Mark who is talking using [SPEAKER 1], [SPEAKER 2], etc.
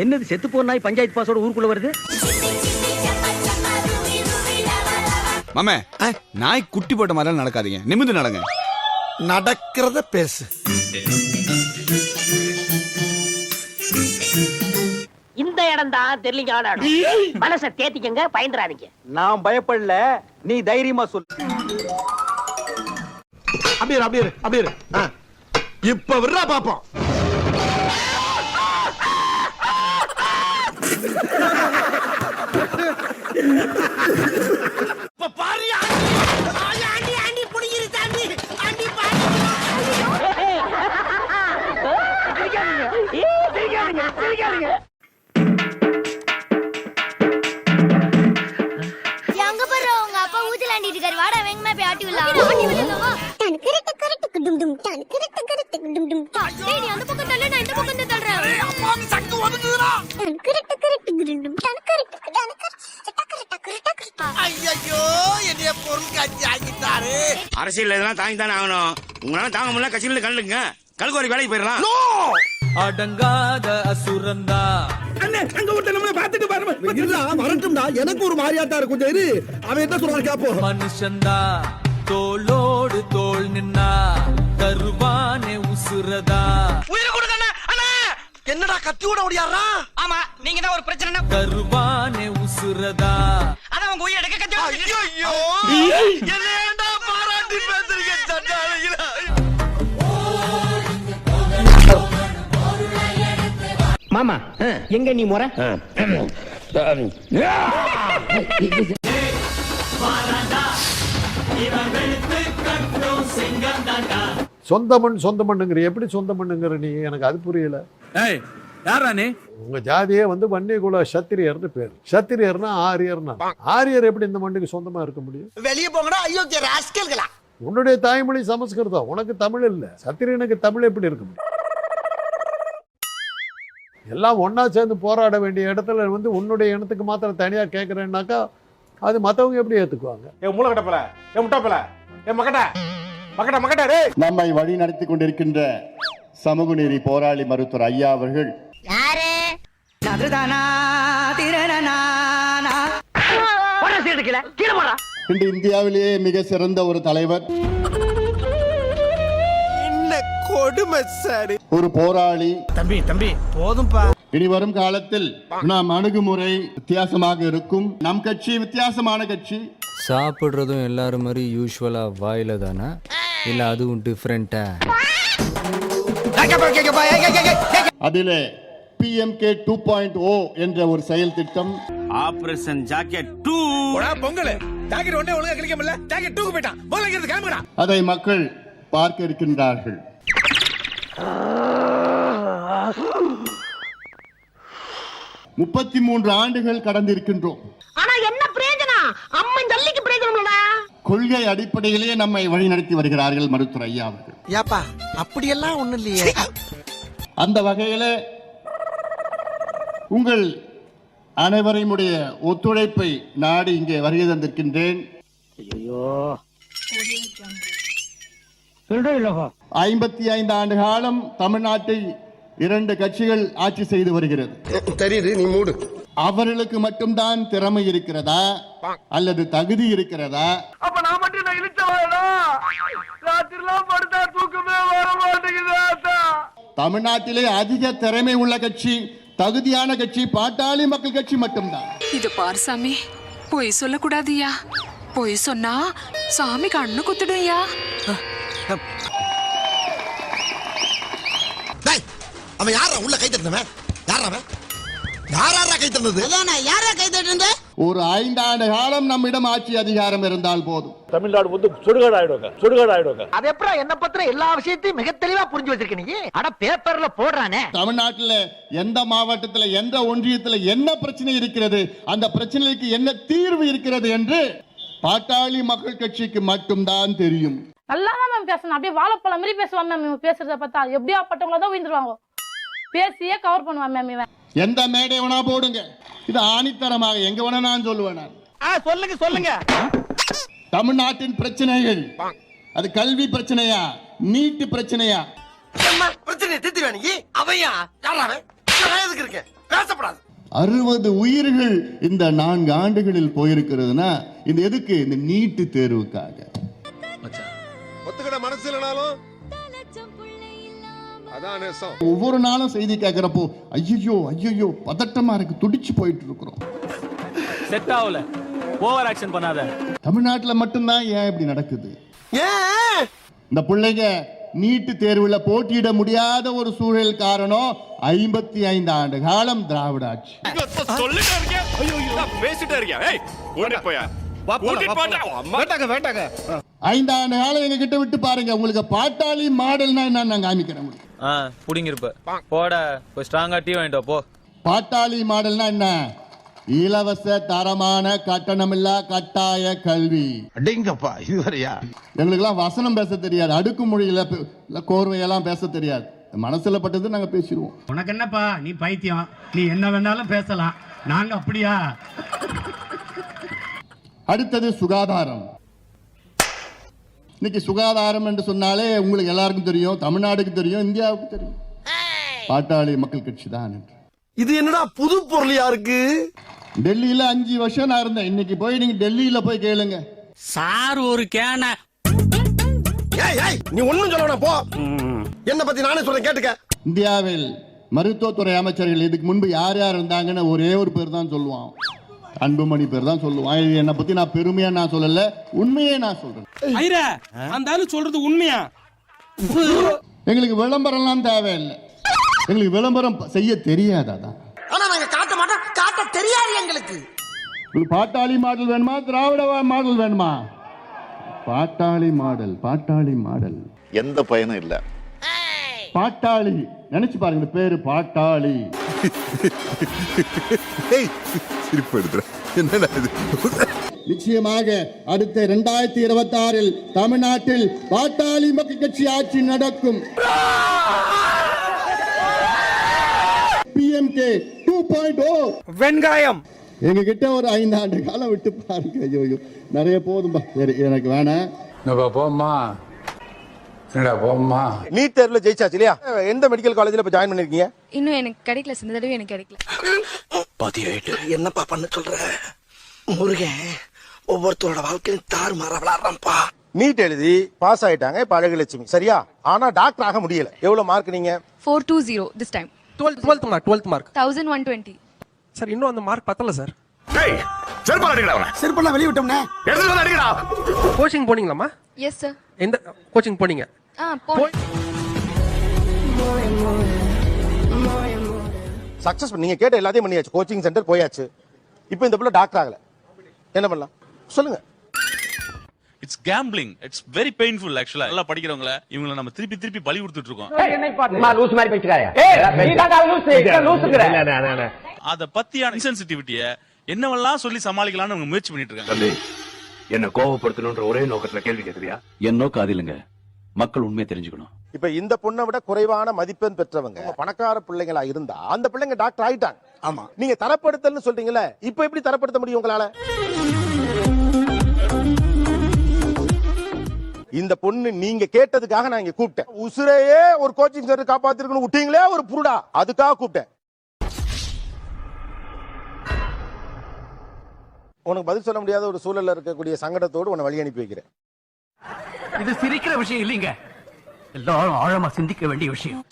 [SPEAKER 1] என்னது செத்து போன நாய் பஞ்சாயத்து பாஸோட ஊருக்குள்ள வருது?
[SPEAKER 2] மாமே நாய் குட்டி போட்ட மாதிரி நடக்காதீங்க. நிமிந்து நடங்க.
[SPEAKER 3] நடக்கிறத பேசு.
[SPEAKER 4] இந்த இடம் தான் தெரியலீங்க இடம் மனசை தேத்திக்கங்க பயந்துறாதீங்க
[SPEAKER 1] நான் பயப்படல நீ தைரியமா சொல்லு
[SPEAKER 3] அப்படியே அப்படியே அப்படியே. இப்ப விடுறா பாப்போம். ஐயோ என்னைய பொருள் காட்சி ஆக்கிட்டாரு.
[SPEAKER 5] அரசியல் இதெல்லாம் தாங்கி தானே ஆகணும். உங்களால தாங்க முடியல கட்சியில கண்டுங்க கல்குவாரி வேலைக்கு போயிடலாம்.
[SPEAKER 6] அடங்காத அசுரந்தா.
[SPEAKER 3] இல்ல வரட்டும்டா. எனக்கு ஒரு மாதிரியாட்டா இருக்கும் கொஞ்சம் இரு அவன் என்ன சொல்றான் கேப்போம்
[SPEAKER 6] மனுஷந்தா தோளோடு தோள் நின்னா தருவானே உசுரதா.
[SPEAKER 3] என்னடா கத்தியோட ஓடியாரா
[SPEAKER 4] ஆமா நீங்க தான் ஒரு பிரச்சனை
[SPEAKER 6] தருவானே உசுரதா.
[SPEAKER 4] உங்க உயிர் எடுக்க கட்டி
[SPEAKER 3] ஐயோ என்னடா பாராட்டி பேசுறீங்க சண்டாளிகளா
[SPEAKER 1] மாமா எங்க நீ முறை?
[SPEAKER 7] சொந்த மண் சொந்த மண்ணுங்கிற எப்படி சொந்த மண்ணுங்கிற நீ? எனக்கு அது புரியல.
[SPEAKER 2] ஏய் யாரா நீ
[SPEAKER 7] உங்க ஜாதியே வந்து வன்னியகுல சத்திரியர்னு பேர். சத்திரியர்னா ஆரியர்னா. ஆரியர் எப்படி இந்த மண்ணுக்கு சொந்தமா இருக்க முடியும்?
[SPEAKER 3] வெளிய போங்கடா ஐயோ ராஸ்கல்களா?
[SPEAKER 7] உன்னுடைய தாய்மொழி சமஸ்கிருதம். உனக்கு தமிழ் இல்ல. சத்திரியனுக்கு தமிழ் எப்படி இருக்க முடியும்? எல்லாம் ஒண்ணா சேர்ந்து போராட வேண்டிய இடத்துல வந்து உன்னுடைய இனத்துக்கு மாத்திரம் தனியா கேட்கறேன்னாக்கா அது மத்தவங்க எப்படி ஏத்துக்குவாங்க?
[SPEAKER 8] ஏ மூளை கட்டப்பல ஏ முட்டாப்பல ஏ மக்கட்ட மக்கட்ட மக்கட்ட ரே
[SPEAKER 9] நம்மை வழி நடத்தி கொண்டிருக்கின்ற சமூக நீதி போராளி மருத்துவர் ஐயா அவர்கள்
[SPEAKER 10] யாரு?
[SPEAKER 4] போடுற சீடு கீழே. கீழே போடுறா
[SPEAKER 9] இன்று இந்தியாவிலேயே மிக சிறந்த ஒரு தலைவர்.
[SPEAKER 3] என்ன கொடுமை சார்.
[SPEAKER 9] ஒரு போராளி.
[SPEAKER 3] தம்பி தம்பி போதும்பா.
[SPEAKER 9] இனி வரும் காலத்தில் நாம் அணுகுமுறை வித்தியாசமாக இருக்கும். நம் கட்சி வித்தியாசமான கட்சி.
[SPEAKER 6] சாப்பிடுறதும் எல்லாரும் மாதிரி யூஸ்வலா வாயில தானா? இல்ல அதுவும் டிஃப்ரெண்டா
[SPEAKER 9] அதிலே பிஎம்கே டூ பாயிண்ட் ஓ என்ற ஒரு செயல் திட்டம்.
[SPEAKER 5] Operation jacket to
[SPEAKER 8] Pongal. Jacket ஒண்ணே ஒழுங்கா முடியல ஜாக்கெட் தூக்கு போயிட்டான். முதல்ல கிளம்புடா.
[SPEAKER 9] அதை மக்கள் பார்க்க இருக்கின்றார்கள். முப்பத்தி மூன்று ஆண்டுகள் கடந்திருக்கின்றோம்.
[SPEAKER 4] ஆனா என்ன பிரயோஜனம்? அம்மன் ஜல்லிக்கு பிரயோஜனம்டா
[SPEAKER 9] கொள்கை அடிப்படையிலேயே நம்மை வழிநடத்தி வருகிறார்கள் மருத்துவர் ஐயா அவர்கள்.
[SPEAKER 3] ஏப்பா அப்படியெல்லாம் ஒண்ணும் இல்லையே.
[SPEAKER 9] அந்த வகையில உங்கள் அனைவரையுடைய ஒத்துழைப்பை நாடி இங்கே வருகை தந்திருக்கின்றேன். ஐம்பத்தி ஐந்து ஆண்டு காலம் தமிழ்நாட்டை இரண்டு கட்சிகள் ஆட்சி செய்து வருகிறது.
[SPEAKER 3] தெரியுது நீ மூடு.
[SPEAKER 9] அவர்களுக்கு மட்டும்தான் திறமை இருக்கிறதா? அல்லது தகுதி இருக்கிறதா?
[SPEAKER 8] அப்ப நான் மட்டும் நான் இழுச்சவாடா ராத்திரிலாம் படுத்தா தூக்கமே வர மாட்டேங்குது
[SPEAKER 9] தமிழ்நாட்டிலே அதிக திறமை உள்ள கட்சி தகுதியான கட்சி பாட்டாளி மக்கள் கட்சி மட்டும்தான்.
[SPEAKER 11] இது பாரு சாமி பொய் சொல்லக்கூடாதுயா? பொய் சொன்னா சாமி கண்ணு குத்துடும்யா?
[SPEAKER 3] டேய் அவன் யாரா உள்ள கை தட்டினவன் யாரா அவன்? யாரா கை யாரா கை
[SPEAKER 9] ஒரு ஐந்தாண்டு காலம் நம்மிடம் ஆட்சி அதிகாரம் இருந்தால் போதும்.
[SPEAKER 8] தமிழ்நாடு வந்து சுடுகாடு ஆயிடுவாங்க சுடுகாடு ஆயிடுவாங்க
[SPEAKER 4] அது எப்பறம் என்ன பத்திர எல்லா விஷயத்தையும் மிக தெளிவா புரிஞ்சு வச்சிருக்க நீ? அட பேப்பர்ல போடுறானே.
[SPEAKER 9] தமிழ்நாட்டில் எந்த மாவட்டத்தில் எந்த ஒன்றியத்தில் என்ன பிரச்சனை இருக்கிறது? அந்த பிரச்சனைக்கு என்ன தீர்வு இருக்கிறது என்று பாட்டாளி மக்கள் கட்சிக்கு மட்டும்தான் தெரியும்.
[SPEAKER 11] நல்லா தான் மேம் பேசணும். அப்படியே வாழைப்பழம் மாதிரி பேசுவான் மேம் இவன். பேசுறத பார்த்தா எப்படியா பட்டவங்கள தான் விழுந்துருவாங்க பேசியே கவர் பண்ணுவான் மேம் இவன்.
[SPEAKER 9] எந்த மேடை வேணா போடுங்க. இது ஆணித்தரமாக எங்க வேணா நான் சொல்லுவேன் நான்.
[SPEAKER 4] சொல்லுங்க சொல்லுங்க.
[SPEAKER 9] தமிழ்நாட்டின் பிரச்சனைகள். அது கல்வி பிரச்சனையா நீட்டு பிரச்சனையா?
[SPEAKER 3] பிரச்சனை தீர்த்து வேணி அவையா? எதுக்கு
[SPEAKER 5] பேசப்படாது.
[SPEAKER 9] அறுபது உயிர்கள் இந்த நான்கு ஆண்டுகளில் போயிருக்கிறதுனா இந்த எதுக்கு? இந்த நீட்டு தேர்வுக்காக.
[SPEAKER 12] ஒத்துக்கிட மனசு இல்லைனாலும்
[SPEAKER 9] ஒவ்வொரு நாளும் செய்தி கேட்கிறப்போ ஐயோ ஐயோ பதட்டமா இருக்கு துடிச்சு போயிட்டு இருக்கிறோம்.
[SPEAKER 13] செட் ஆகல. ஓவர் ஆக்ஷன் பண்ணாத.
[SPEAKER 9] தமிழ்நாட்டுல மட்டும்தான் ஏன் இப்படி நடக்குது? இந்த பிள்ளைங்க நீட்டு தேர்வுல போட்டியிட முடியாத ஒரு சூழல் காரணம் ஐம்பத்தி ஐந்து ஆண்டு காலம் திராவிட ஆட்சி.
[SPEAKER 5] சொல்லிட்டே இருக்கேன் பேசிட்டே இருக்கேன். ஏய் கூட்டிட்டு போயா? கூட்டிட்டு போடா
[SPEAKER 12] வேட்டாங்க வேட்டாங்க
[SPEAKER 9] ஐந்து ஆண்டு காலம் எங்க கிட்ட விட்டு பாருங்க. உங்களுக்கு பாட்டாளி மாடல்னா என்ன நான் காமிக்கிறேன் உங்களுக்கு.
[SPEAKER 13] ஆ புடிங்கிருப்ப. போட போய் ஸ்ட்ராங்கா டீ வாங்கிட்டு போ.
[SPEAKER 9] பாட்டாளி மாடல்னா என்ன? இலவச தரமான கட்டணமில்லா கட்டாய கல்வி.
[SPEAKER 12] அடிங்கப்பா இதுவரையா
[SPEAKER 9] எங்களுக்கெல்லாம் வசனம் பேச தெரியாது. அடுக்குமொழியில பே- இல்ல கோர்வையெல்லாம் பேச தெரியாது. மனசுல பட்டது நாங்க பேசிடுவோம்
[SPEAKER 14] உனக்கு என்னப்பா நீ பைத்தியம். நீ என்ன வேணாலும் பேசலாம். நாங்க அப்படியா?
[SPEAKER 9] அடுத்தது சுகாதாரம். இன்னைக்கு சுகாதாரம் என்று சொன்னாலே உங்களுக்கு எல்லாருக்கும் தெரியும் தமிழ்நாடுக்கு தெரியும் இந்தியாவுக்கு தெரியும். பாட்டாளி மக்கள் கட்சி தான் என்று.
[SPEAKER 12] இது என்னடா புது பொருளியா இருக்கு
[SPEAKER 9] டெல்லியில அஞ்சு வருஷம் நான் இருந்தேன். இன்னைக்கு போய் நீங்க டெல்லியில போய் கேளுங்க.
[SPEAKER 13] சார் ஒரு கேன.
[SPEAKER 12] ஏய் ஏய் நீ ஒண்ணும் சொல்ல போ. என்ன பத்தி நானே சொல்றேன் கேட்டுக்க.
[SPEAKER 9] இந்தியாவில் மருத்துவத்துறை அமைச்சர்கள் இதுக்கு முன்பு யார் யார் இருந்தாங்கன்னு ஒரே ஒரு பேர் தான் சொல்லுவான். அன்புமணி பேர் தான் சொல்லுவான் என்னை பத்தி நான் பெருமையா நான் சொல்லல உண்மையே நான் சொல்றேன்.
[SPEAKER 13] ஐரா அந்த ஆளு சொல்றது உண்மையா?
[SPEAKER 9] எங்களுக்கு விளம்பரம்லாம் தேவையில்லை. எங்களுக்கு விளம்பரம் செய்ய தெரியாதாதான்
[SPEAKER 12] ஆனா நாங்க காட்ட மாட்டோம் காட்ட தெரியாது எங்களுக்கு.
[SPEAKER 9] உங்களுக்கு பாட்டாளி மாடல் வேணுமா திராவிட மாடல் வேணுமா? பாட்டாளி மாடல் பாட்டாளி மாடல்.
[SPEAKER 12] எந்த பயனும் இல்ல.
[SPEAKER 9] பாட்டாளி. நினைச்சு பாருங்க பேரு பாட்டாளி.
[SPEAKER 12] சிரிப்பு என்னடா இது?
[SPEAKER 9] நிச்சயமாக அடுத்த இரண்டாயிரத்தி இருபத்தி ஆறில் தமிழ்நாட்டில் பாட்டாளி மக்கள் கட்சி ஆட்சி நடக்கும். பிஎம்கே டூ பாயிண்ட் ஓ
[SPEAKER 13] வெங்காயம்.
[SPEAKER 9] எங்க கிட்ட ஒரு ஐந்து ஆண்டு காலம் விட்டு பாருங்க. ஐயோ. நிறைய போதும்பா. சரி எனக்கு வேணாம்.
[SPEAKER 6] போம்மா. என்னடா போம்மா.
[SPEAKER 12] நீட் தேர்வுல ஜெயிச்சாச்சு இல்லையா? எந்த மெடிக்கல் காலேஜ்ல இப்ப ஜாயின் பண்ணிருக்கீங்க?
[SPEAKER 15] இன்னும் எனக்கு கிடைக்கல இந்த தடவை எனக்கு கிடைக்கல.
[SPEAKER 4] என்னப்பா பண்ண சொல்ற? முருகன் ஒவ்வொருத்தரோட வாழ்க்கையும் தாறு மாற விளாடுறான்ப்பா.
[SPEAKER 12] நீட் எழுதி பாஸ் ஆயிட்டாங்க இப்ப அழகுலட்சுமி. சரியா? ஆனா டாக்டர் ஆக முடியல. எவ்வளவு மார்க் நீங்க?
[SPEAKER 15] Four two zero this time
[SPEAKER 14] twelfth twelfth mark twelfth mark
[SPEAKER 15] thousand one twenty
[SPEAKER 14] sir இன்னும் அந்த மார்க் பத்தல சார்
[SPEAKER 5] ஏய் செருப்பால அடிக்கடா அவனை.
[SPEAKER 12] செருப்பெல்லாம் வெளிய விட்டோம்னே.
[SPEAKER 5] எடுத்து வந்து அடிக்கடா.
[SPEAKER 14] கோச்சிங் போனீங்களாமா
[SPEAKER 15] எஸ் சார்
[SPEAKER 14] எந்த கோச்சிங் போனீங்க?
[SPEAKER 15] ஆ போ
[SPEAKER 12] சக்சஸ் நீங்க கேட்ட எல்லாத்தையும் பண்ணியாச்சு. கோச்சிங் சென்டர் போயாச்சு. இப்போ இந்த பிள்ளை டாக்டர் ஆகல. என்ன பண்ணலாம்? சொல்லுங்க.
[SPEAKER 16] It's gambling it's very painful ஆக்சுவலா நல்லா படிக்கிறவங்கள இவங்களை நம்ம திருப்பி திருப்பி பலி கொடுத்துட்டு இருக்கோம்.
[SPEAKER 4] லூஸ் மாதிரி பேசுறாயா
[SPEAKER 16] அத பத்தியான இன்சென்சிட்டிவிட்டிய என்னவெல்லாம் சொல்லி சமாளிக்கலாம்னு அவங்க முயற்சி பண்ணிட்டு இருக்காங்க
[SPEAKER 5] என்ன கோவப்படுத்தணும்ன்ற ஒரே நோக்கத்துல கேள்வி கேக்குறியா? என் நோக்கம் அது இல்லைங்க. மக்கள் உண்மையை தெரிஞ்சுக்கணும்.
[SPEAKER 12] இப்ப இந்த பொண்ணை விட குறைவான மதிப்பெண் பெற்றவங்க பணக்கார பிள்ளைங்களா இருந்தா அந்த பிள்ளைங்க டாக்டர் ஆயிட்டாங்க. ஆமா. நீங்க தரப்படுத்தல்னு சொல்றீங்கல்ல இப்ப எப்படி தரப்படுத்த முடியும் உங்களால? இந்த பொண்ணு நீங்க கேட்டதுக்காக நான் இங்க கூப்பிட்டேன். உசுரையே ஒரு கோச்சிங் சென்டர் காப்பாத்திருக்கணும் விட்டீங்களே ஒரு புருடா. அதுக்காக கூப்பிட்டேன். உனக்கு பதில் சொல்ல முடியாத ஒரு சூழல்ல இருக்கக்கூடிய சங்கடத்தோடு உன்னை வழி அனுப்பி வைக்கிறேன்.
[SPEAKER 4] இது சிரிக்கிற விஷயம் இல்லைங்க. எல்லாரும் ஆழமா சிந்திக்க வேண்டிய விஷயம்.